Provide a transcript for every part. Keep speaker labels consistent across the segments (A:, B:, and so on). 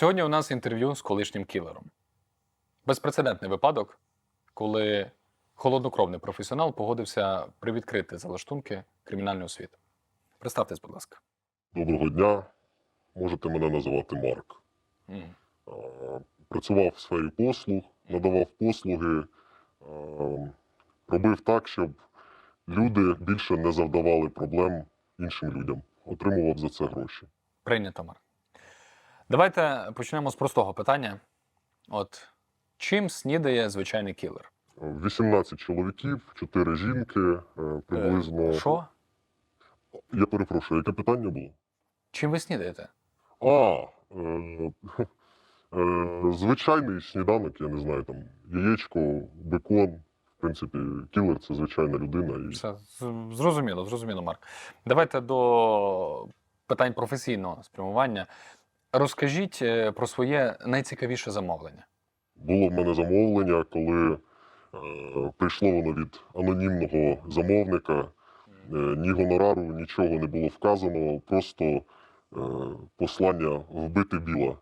A: Сьогодні у нас інтерв'ю з колишнім кілером. Безпрецедентний випадок, коли холоднокровний професіонал погодився привідкрити залаштунки кримінальної освіти. Представтесь, будь ласка.
B: Доброго дня. Можете мене називати Марк. А, Працював в сфері послуг, надавав послуги, робив так, щоб люди більше не завдавали проблем іншим людям. Отримував за це гроші.
A: Прийнято, Марк. Давайте почнемо з простого питання. От чим снідає звичайний кілер?
B: 18 чоловіків, 4 жінки, е, приблизно.
A: Що?
B: Я перепрошую, яке питання було?
A: Чим ви снідаєте?
B: А, е, е, звичайний сніданок, я не знаю, там яєчко, бекон. В принципі, кілер це звичайна людина. І...
A: Все зрозуміло, зрозуміло, Марк. Давайте до питань професійного спрямування. Розкажіть е, про своє найцікавіше замовлення.
B: Було в мене замовлення, коли е, прийшло воно від анонімного замовника. Е, ні гонорару, нічого не було вказано, просто е, послання вбити біла.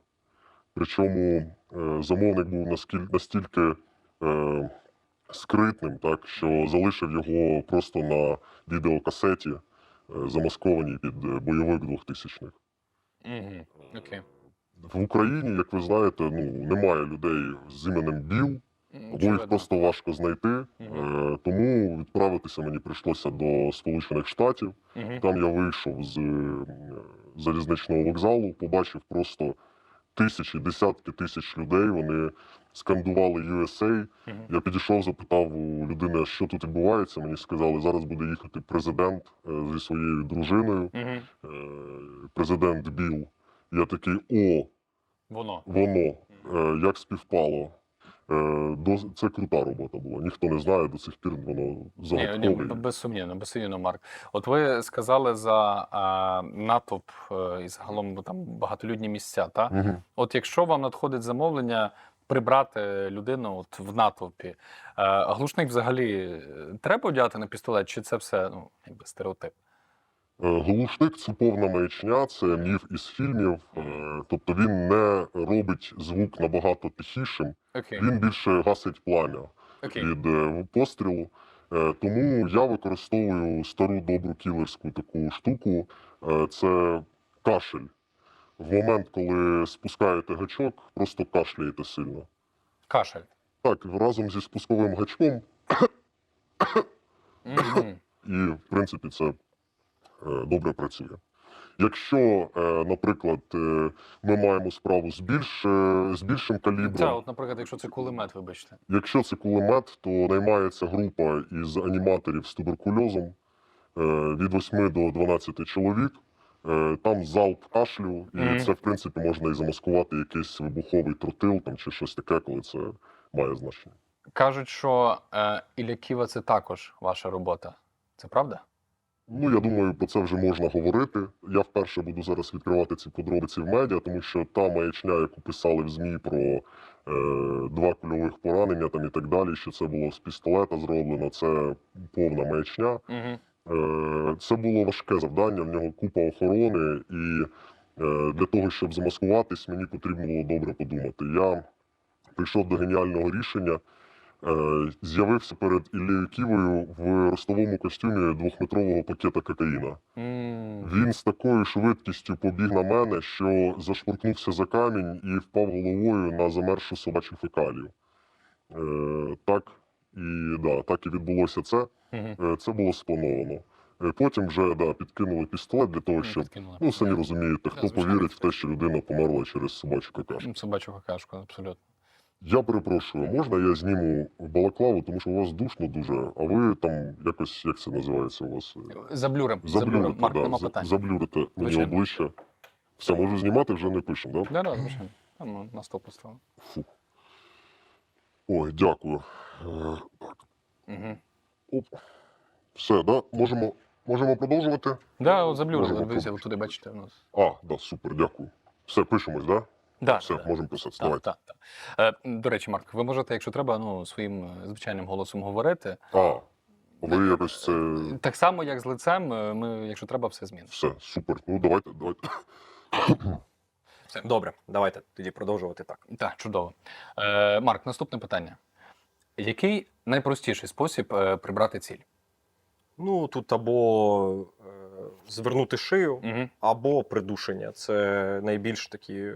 B: Причому е, замовник був наскіль, настільки е, скритним, так, що залишив його просто на відеокасеті, е, замаскованій під е, бойовик 2000-х.
A: Угу. Окей.
B: В Україні, як ви знаєте, ну, немає людей з іменем Біл. Або їх просто важко знайти. Е, тому відправитися мені прийшлося до Сполучених Штатів. Там я вийшов з е, залізничного вокзалу, побачив просто тисячі, десятки тисяч людей. Вони скандували USA. Я підійшов, запитав у людини, що тут відбувається. Мені сказали, зараз буде їхати президент е, зі своєю дружиною, е, президент Біл. Я такий, о,
A: Воно.
B: воно е, як співпало. Е, це крута робота була. Ніхто не знає до сих пір, воно загадкове.
A: безсумнівно, безсумнівно, Марк. От ви сказали за а, натовп е, і загалом там багатолюдні місця. Та?
B: Мгм.
A: От якщо вам надходить замовлення прибрати людину от в натовпі, е, глушник взагалі треба одягати на пістолет, чи це все ну, якби стереотип?
B: Е, Глушник це повна маячня, це міф із фільмів. Е, Тобто він не робить звук набагато тихішим,
A: Окей.
B: він більше гасить плам'я
A: Окей.
B: від е, пострілу. Тому я використовую стару добру кілерську таку штуку. Це кашель. В момент, коли спускаєте гачок, просто кашляєте сильно.
A: Кашель.
B: Так, разом зі спусковим гачком,
A: Мгм.
B: і в принципі це добре працює. Якщо, е, наприклад, е, ми маємо справу з більш, е, з більшим калібром,
A: Та, от, наприклад, якщо це кулемет, вибачте.
B: якщо це кулемет, то наймається група із аніматорів з туберкульозом е, від 8 до 12 чоловік. Е, Там залп кашлю, і
A: Мгм.
B: це, в принципі, можна і замаскувати якийсь вибуховий тротил там, чи щось таке, коли це має значення.
A: Кажуть, що е, Ілля Ківа це також ваша робота. Це правда?
B: Ну, я думаю, про це вже можна говорити. Я вперше буду зараз відкривати ці подробиці в медіа, тому що та маячня, яку писали в ЗМІ про е, два кульових поранення там і так далі, що це було з пістолета зроблено, це повна маячня.
A: Угу.
B: Е, це було важке завдання, в нього купа охорони, і е, для того, щоб замаскуватись, мені потрібно було добре подумати. Я прийшов до геніального рішення. Е, з'явився перед Іллею Ківою в ростовому костюмі двохметрового пакета кокаїна. Він з такою швидкістю побіг на мене, що зашпуркнувся за камінь і впав головою на замершу собачу фекалію. Е, так, і, да, так і відбулося це. Е, Це було сплановано. Е, Потім вже да, підкинули пістолет для того, щоб. Ну, самі розумієте, хто повірить в те, що людина померла через собачу какашку.
A: Собачу какашку, абсолютно.
B: Я перепрошую, можна я зніму балаклаву, тому що у вас душно дуже, а ви там якось, як це називається у вас?
A: Заблюрим.
B: Заблюрите,
A: Марк,
B: да,
A: нема
B: за-
A: питань.
B: заблюрите мені
A: Звичайно.
B: обличчя. Все, можу знімати, вже не пишемо, так?
A: Да, да, звичайно. Там ну, на стоп поставили.
B: Фу. Ой, дякую. Е,
A: Угу.
B: Оп. Все, да? Можемо, можемо продовжувати?
A: Да, от заблюрили.
B: Можемо
A: Дивіться, туди бачите у нас.
B: А, да, супер, дякую. Все, пишемось, да?
A: Да,
B: Все,
A: да,
B: можемо писати.
A: Так,
B: Давайте.
A: так, так. Е, до речі, Марк, ви можете, якщо треба, ну, своїм е, звичайним голосом говорити.
B: А, ви якось це.
A: Так само, як з лицем, е, ми, якщо треба, все змінимо.
B: Все, супер. Ну, давайте, давайте.
A: Все.
C: Добре, давайте тоді продовжувати так.
A: Так, чудово. Е, Марк, наступне питання. Який найпростіший спосіб е, прибрати ціль?
C: Ну тут або е, звернути шию,
A: Угу.
C: або придушення. Це найбільш такі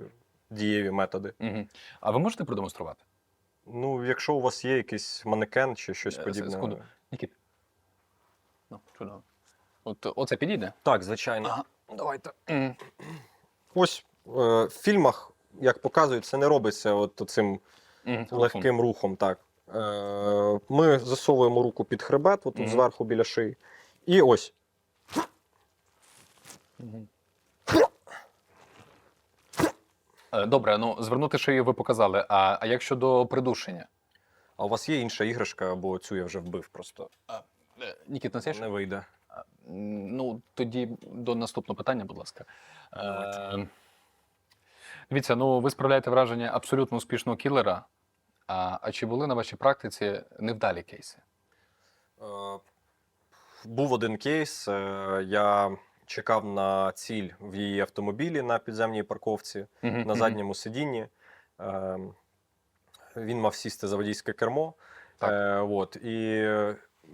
C: дієві методи.
A: Угу. А ви можете продемонструвати?
C: Ну, якщо у вас є якийсь манекен чи щось
A: Е,
C: подібне.
A: секунду. Нікіт. Ну, чудово. От оце підійде?
C: Так, звичайно.
A: Ага.
C: Давайте. Ось е, в фільмах, як показують, це не робиться от цим легким рухом. Так. Е, ми засовуємо руку під хребет, отут
A: Мгм.
C: зверху біля шиї. І ось.
A: Мгм. Е, Добре, ну звернути шию ви показали. А, а як щодо придушення?
C: А у вас є інша іграшка, або цю я вже вбив просто.
A: Е, Нікіт, на
C: Не вийде.
A: Ну, тоді до наступного питання, будь ласка. Е, дивіться, ну ви справляєте враження абсолютно успішного кілера. А, а чи були на вашій практиці невдалі кейси?
C: Е, Був один кейс. е, Я чекав на ціль в її автомобілі на підземній парковці на задньому сидінні. Е, Він мав сісти за водійське кермо.
A: Так.
C: Е, от, і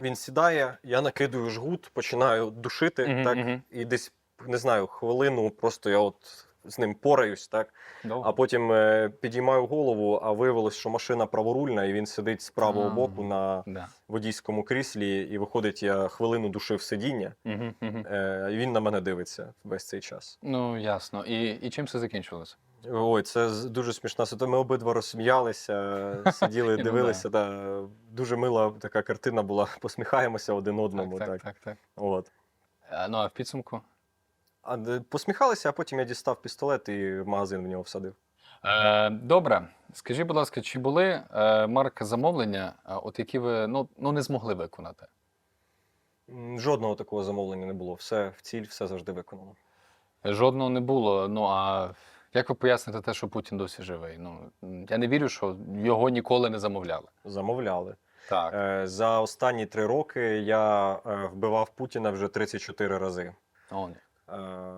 C: він сідає, я накидую жгут, починаю душити.
A: Мгм,
C: так. І десь, не знаю, хвилину просто я от з ним пораюсь, так.
A: Довго?
C: А потім е, підіймаю голову, а виявилось, що машина праворульна, і він сидить з правого боку на
A: Да.
C: водійському кріслі, і виходить, я хвилину душив сидіння,
A: Угу, угу.
C: е, і він на мене дивиться весь цей час.
A: Ну, ясно. І, і чим це закінчилося?
C: Ой, це дуже смішна ситуація. Ми обидва розсміялися, сиділи,
A: Ну,
C: дивилися. Та, дуже мила така картина була. Посміхаємося один одному.
A: так,
C: Так,
A: так, так, так.
C: От.
A: Ну, а в підсумку?
C: А де- посміхалися, а потім я дістав пістолет і магазин в нього всадив.
A: Е, добре. Скажіть, будь ласка, чи були е, марки замовлення, е, от які ви ну, ну, не змогли виконати?
C: М, Жодного такого замовлення не було. Все в ціль, все завжди виконано.
A: Жодного не було. Ну а як ви поясните те, що Путін досі живий? Ну я не вірю, що його ніколи не замовляли.
C: Замовляли.
A: Так.
C: Е, За останні три роки я е, вбивав Путіна вже 34 рази.
A: О,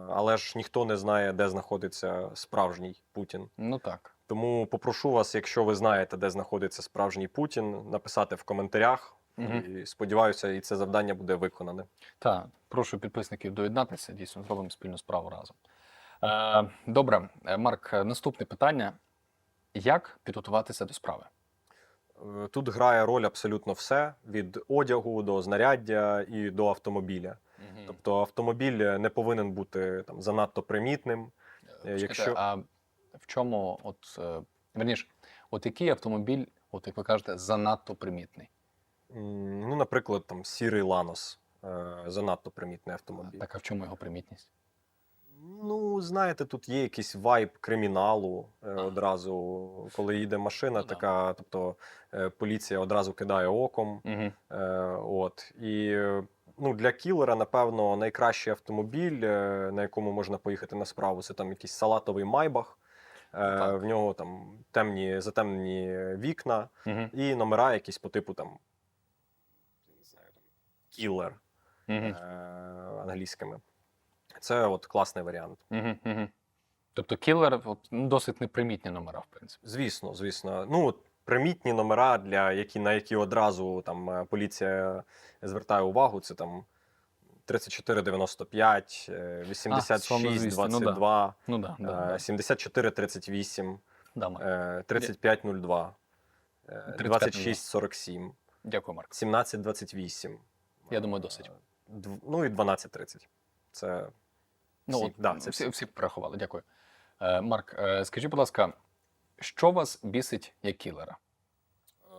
C: Але ж ніхто не знає, де знаходиться справжній Путін.
A: Ну так.
C: Тому попрошу вас, якщо ви знаєте, де знаходиться справжній Путін, написати в коментарях.
A: Мгм.
C: І сподіваюся, і це завдання буде виконане.
A: Так, прошу підписників доєднатися. Дійсно, зробимо спільну справу разом. Е, добре, Е, Марк, е, наступне питання: як підготуватися до справи?
C: Е, Тут грає роль абсолютно все: від одягу до знаряддя і до автомобіля. Тобто автомобіль не повинен бути там занадто примітним.
A: Чекайте,
C: якщо-
A: А в чому, от е, верніше, от який автомобіль, от як ви кажете, занадто примітний?
C: Ну, наприклад, там сірий Ланос е, занадто примітний автомобіль.
A: Так, а в чому його примітність?
C: Ну, знаєте, тут є якийсь вайб криміналу е, одразу, коли їде машина,
A: Ну
C: така, тобто е, поліція одразу кидає оком.
A: Угу.
C: Е, от. І е, ну, для кілера, напевно, найкращий автомобіль, е, на якому можна поїхати на справу, це там якийсь салатовий майбах. Е, в нього там темні, затемнені вікна
A: Угу.
C: і номера якісь по типу там. Не знаю, там кілер
A: Угу.
C: е, англійськими. Це от класний варіант.
A: Угу. Угу. Тобто кілер от, ну, досить непримітні номера, в принципі.
C: Звісно, звісно. Ну, от примітні номера, для які, на які одразу там е, поліція звертає увагу, це там 3495, е, 8622,
A: ну да. Ну да, да,
C: е,
A: да.
C: 7438,
A: да Марк.
C: е, 3502, е,
A: 3502.
C: 2647,
A: Дякую, Марк.
C: 1728.
A: Я думаю, досить.
C: Е, Ну і 1230. Це
A: Ну,
C: всі,
A: от,
C: да, це
A: всі,
C: всі.
A: всі порахували, дякую. Марк, скажіть, будь ласка, що вас бісить як кілера?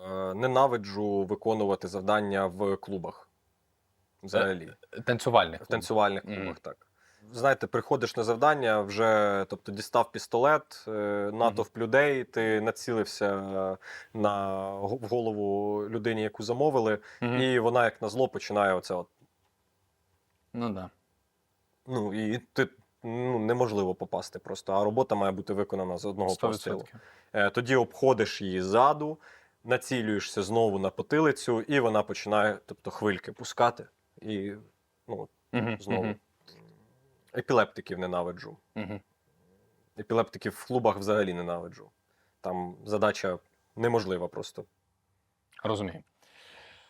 C: Е, Ненавиджу виконувати завдання в клубах. Взагалі.
A: Танцювальних.
C: В танцювальних
A: Мгм.
C: клубах, так. Знаєте, приходиш на завдання, вже тобто дістав пістолет, е, натовп людей, ти націлився е, на в голову людині, яку замовили,
A: Мгм.
C: і вона, як на зло, починає оце. От,
A: Ну да.
C: ну і ти ну, неможливо попасти просто, а робота має бути виконана з одного
A: 100%.
C: пострілу. Е, Тоді обходиш її ззаду, націлюєшся знову на потилицю, і вона починає тобто, хвильки пускати. І ну,
A: Мгм,
C: знову.
A: мгм,
C: Епілептиків ненавиджу.
A: мгм.
C: епілептиків в клубах взагалі ненавиджу. Там задача неможлива просто.
A: Розумію.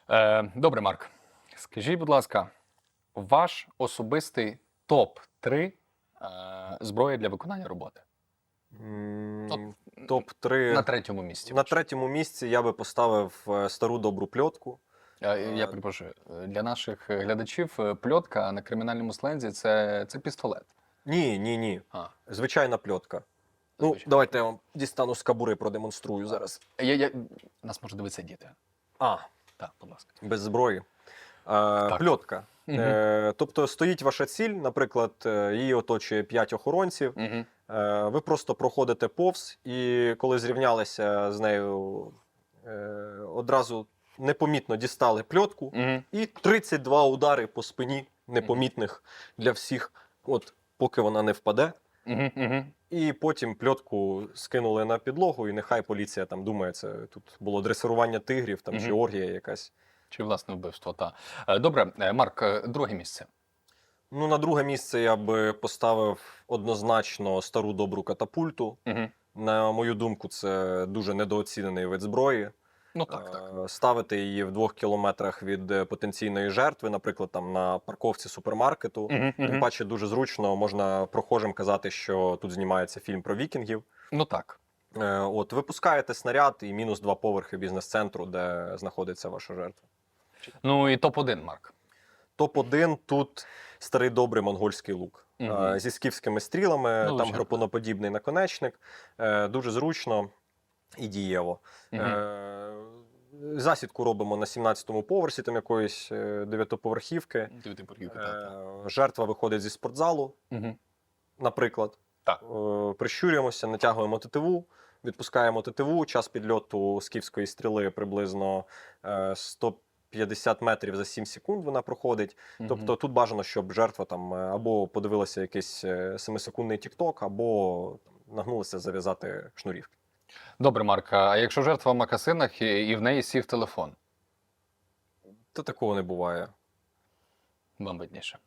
A: Е, добре, Марк. Скажіть, будь ласка, ваш особистий топ-3 е, зброї для виконання роботи? Топ-
C: Топ-3.
A: На третьому місці.
C: На третьому місці я би поставив е, стару добру пльотку.
A: Е, Я е, для наших глядачів пльотка на кримінальному слензі це, це пістолет.
C: Ні, ні, ні.
A: А,
C: Звичайна пльотка. Ну, давайте я вам дістану з кабури, продемонструю зараз.
A: я, я, нас може дивитися діти.
C: А,
A: Так, будь ласка.
C: без зброї. Е, пльотка. Е, тобто стоїть ваша ціль, наприклад, е, її оточує 5 охоронців.
A: Угу.
C: Е, ви просто проходите повз, і коли зрівнялися з нею, е, одразу непомітно дістали пльотку,
A: Угу.
C: і 32 удари по спині непомітних для всіх, от поки вона не впаде.
A: Угу. Угу.
C: І потім пльотку скинули на підлогу, і нехай поліція там думає, це тут було дресирування тигрів там, чи оргія якась.
A: Чи власне вбивство? Та. Е, Добре, е, Марк, е, друге місце.
C: Ну, на друге місце я би поставив однозначно стару добру катапульту.
A: Угу.
C: На мою думку, це дуже недооцінений вид зброї.
A: Ну так, так.
C: Ставити її в двох кілометрах від потенційної жертви, наприклад, там на парковці супермаркету.
A: Угу.
C: Тим паче дуже зручно, можна прохожим казати, що тут знімається фільм про вікінгів.
A: Ну так.
C: От випускаєте снаряд і мінус два поверхи бізнес-центру, де знаходиться ваша жертва.
A: Ну і топ-1, Марк.
C: Топ-1 тут старий добрий монгольський лук mm зі скіфськими стрілами,
A: ну,
C: там гропоноподібний наконечник, е, дуже зручно і дієво. Mm. Засідку робимо на 17-му поверсі, там якоїсь е, дев'ятоповерхівки. Жертва виходить зі спортзалу,
A: mm
C: наприклад.
A: Так.
C: Прищурюємося, натягуємо тетиву, відпускаємо тетиву. Час підльоту скіфської стріли приблизно 100 50 метрів за 7 секунд вона проходить.
A: Угу.
C: Тобто тут бажано, щоб жертва там е, або подивилася якийсь е, 7-секундний тікток, або там, нагнулася зав'язати шнурівки.
A: Добре, Марка. А якщо жертва в макасинах і, і в неї сів телефон?
C: Та такого не буває.
A: Вам видніше.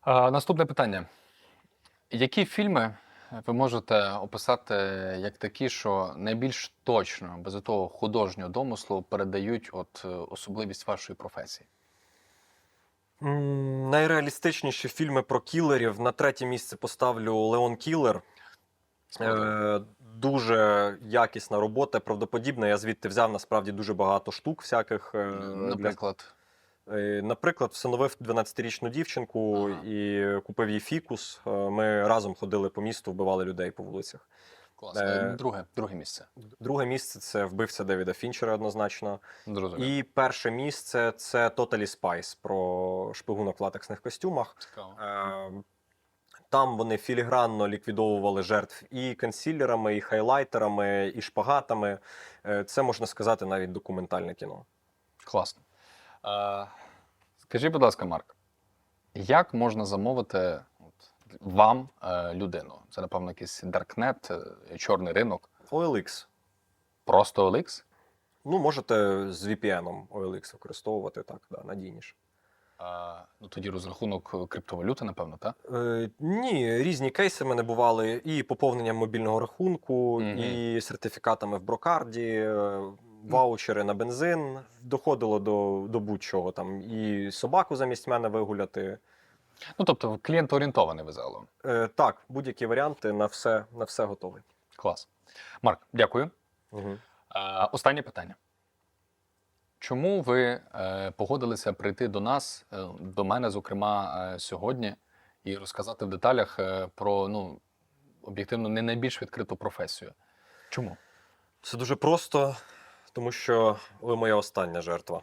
A: А, Наступне питання. Які фільми ви можете описати як такі, що найбільш точно, без того художнього домислу, передають от е, особливість вашої професії?
C: М, Найреалістичніші фільми про кілерів. На третє місце поставлю Леон Кілер. Е, дуже якісна робота, правдоподібна. Я звідти взяв насправді дуже багато штук всяких. е, для-
A: Наприклад,
C: Наприклад, всиновив 12-річну дівчинку
A: Ага.
C: і купив їй фікус. Е, Ми разом ходили по місту, вбивали людей по вулицях.
A: класно.
C: Е,
A: Друге, друге місце.
C: Друге місце це вбивця Девіда Фінчера однозначно.
A: Зрозуміло.
C: І перше місце це Totally Spice про шпигунок в латексних костюмах.
A: Цікаво.
C: Е, Там вони філігранно ліквідовували жертв і консілерами, і хайлайтерами, і шпагатами. Е, Це можна сказати навіть документальне кіно.
A: Класно. А, скажіть, будь ласка, Марк, як можна замовити от, вам е, людину? Це, напевно, якийсь даркнет, е, чорний ринок,
C: OLX.
A: просто OLX?
C: Ну, можете з VPN OLX використовувати так, да, надійніше.
A: А, ну, тоді розрахунок криптовалюти, напевно, так?
C: Е, ні, різні кейси в мене бували і поповненням мобільного рахунку,
A: Мгм.
C: і сертифікатами в брокарді, е, ваучери на бензин. Доходило до, до будь-чого там. І собаку замість мене вигуляти.
A: Ну, тобто, клієнтоорієнтований ви загалом.
C: Е, так, будь-які варіанти на все, на все готовий.
A: Клас. Марк, дякую.
C: Угу.
A: А, останнє питання. Чому ви е, погодилися прийти до нас, е, до мене, зокрема, е, сьогодні, і розказати в деталях е, про ну, об'єктивно не найбільш відкриту професію? Чому?
C: Це дуже просто, тому що ви моя остання жертва.